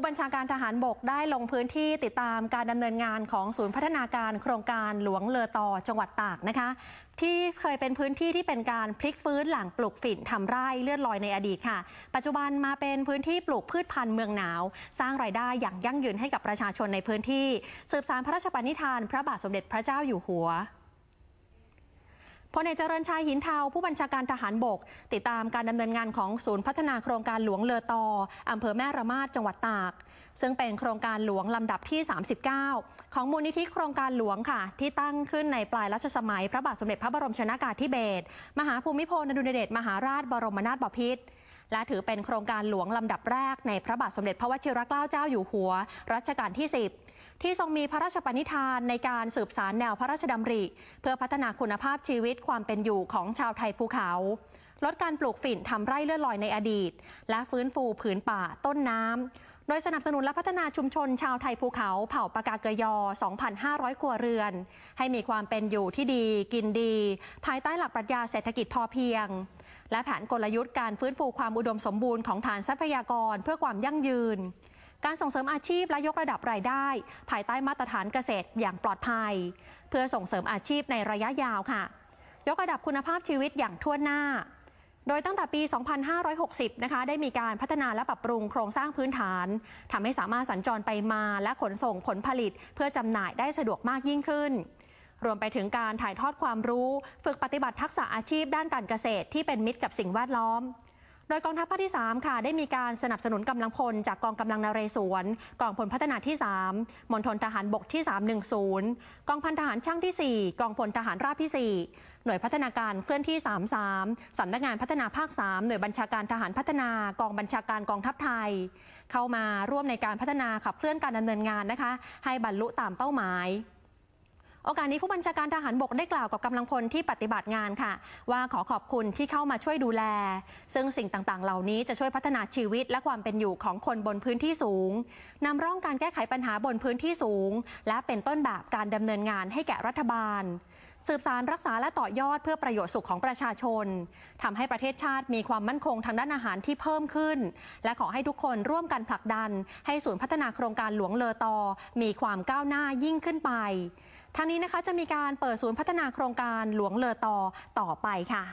ผู้บัญชาการทหารบกได้ลงพื้นที่ติดตามการดำเนินงานของศูนย์พัฒนาการโครงการหลวงเลอต่อจังหวัดตากนะคะ ที่เคยเป็นพื้นที่ที่เป็นการพลิกฟื้นหลังปลูกฝิ่นทำไร่เลื่อนลอยในอดีตค่ะ ปัจจุบันมาเป็นพื้นที่ปลูกพืชพันธุ์เมืองหนาว สร้างรายได้อย่างยั่งยืนให้กับประชาชนในพื้นที่ สืบสานพระราชปณิธาน พระบาทสมเด็จพระเจ้าอยู่หัว ลเอกเจริญชัยหินเทาผู้บัญชาการทหารบก ติดตามการดำเนินงานของศูนย์พัฒนาโครงการหลวงเลอตออำเภอแม่ระมาดจังหวัดตาก ซึ่งเป็นโครงการหลวงลำดับที่ 39 ของมูลนิธิโครงการหลวงค่ะ ที่ตั้งขึ้นในปลายรัชสมัย พระบาทสมเด็จพระบรมชนากาธิเบศรมหาภูมิพลอดุลยเดชมหาราชบรมนาถบพิตร และถือเป็นโครงการหลวงลำดับแรกในพระบาทสมเด็จพระวชิรเกล้าเจ้าอยู่หัว รัชกาลที่ 10 ที่ทรงมีพระราชปณิธานในการสืบสารแนวพระราชดำริ เพื่อพัฒนาคุณภาพชีวิตความเป็นอยู่ของชาวไทยภูเขาลดการปลูกฝิ่นทำไร่เลื่อนลอยในอดีต และฟื้นฟูผืนป่าต้นน้ำ โดยสนับสนุนและพัฒนาชุมชนชาวไทยภูเขาเผ่าปากาเกยอ 2,500 ครัวเรือน ให้มีความเป็นอยู่ที่ดีกินดี ภายใต้หลักปรัชญาเศรษฐกิจพอเพียง และแผนกลยุทธ์การฟื้นฟูความอุดมสมบูรณ์ของฐานทรัพยากรเพื่อความยั่งยืน การส่งเสริมอาชีพและยกระดับรายได้ ภายใต้มาตรฐานเกษตรอย่างปลอดภัย เพื่อส่งเสริมอาชีพในระยะยาวค่ะ ยกระดับคุณภาพชีวิตอย่างทั่วหน้า โดยตั้งแต่ปี 2560 นะคะ ได้มีการพัฒนาและปรับปรุงโครงสร้างพื้นฐานทำให้สามารถสัญจรไปมาและขนส่งผลผลิต เพื่อจำหน่ายได้สะดวกมากยิ่งขึ้น รวมไปถึงการถ่ายทอดความรู้ ฝึกปฏิบัติทักษะอาชีพด้านการเกษตรที่เป็นมิตรกับสิ่งแวดล้อม โดยกองทัพภาคที่ 3 ค่ะ ได้มีการสนับสนุนกำลังพล จากกองกำลังนเรศวรกองพลพัฒนาที่ 3มณฑลทหารบกที่ 310 กองพันทหารช่างที่ 4 กองพลทหารราบที่ 4 หน่วยพัฒนาการเคลื่อนที่ 33สำนักงานพัฒนาภาค 3 หน่วยบัญชาการทหารพัฒนากองบัญชาการกองทัพไทย เข้ามาร่วมในการพัฒนาขับเคลื่อนการดำเนินงานนะคะ ให้บรรลุตามเป้าหมาย โอกาสนี้ผู้บัญชาการทหารบกได้กล่าวกับกำลังพลที่ปฏิบัติงานค่ะ ว่าขอขอบคุณที่เข้ามาช่วยดูแล ซึ่งสิ่งต่างๆ เหล่านี้จะช่วยพัฒนาชีวิตและความเป็นอยู่ของคนบนพื้นที่สูงนำร่องการแก้ไขปัญหาบนพื้นที่สูง และเป็นต้นแบบการดำเนินงานให้แก่รัฐบาล สืบสารรักษาและต่อยอดเพื่อประโยชน์สุขของประชาชนทำให้ประเทศชาติมีความมั่นคงทางด้านอาหารที่เพิ่มขึ้น และขอให้ทุกคนร่วมกันผลักดัน ให้ศูนย์พัฒนาโครงการหลวงเลอตอมีความก้าวหน้ายิ่งขึ้นไป ทางนี้นะคะจะมีการเปิดศูนย์พัฒนาโครงการหลวงเลอตอต่อไปค่ะ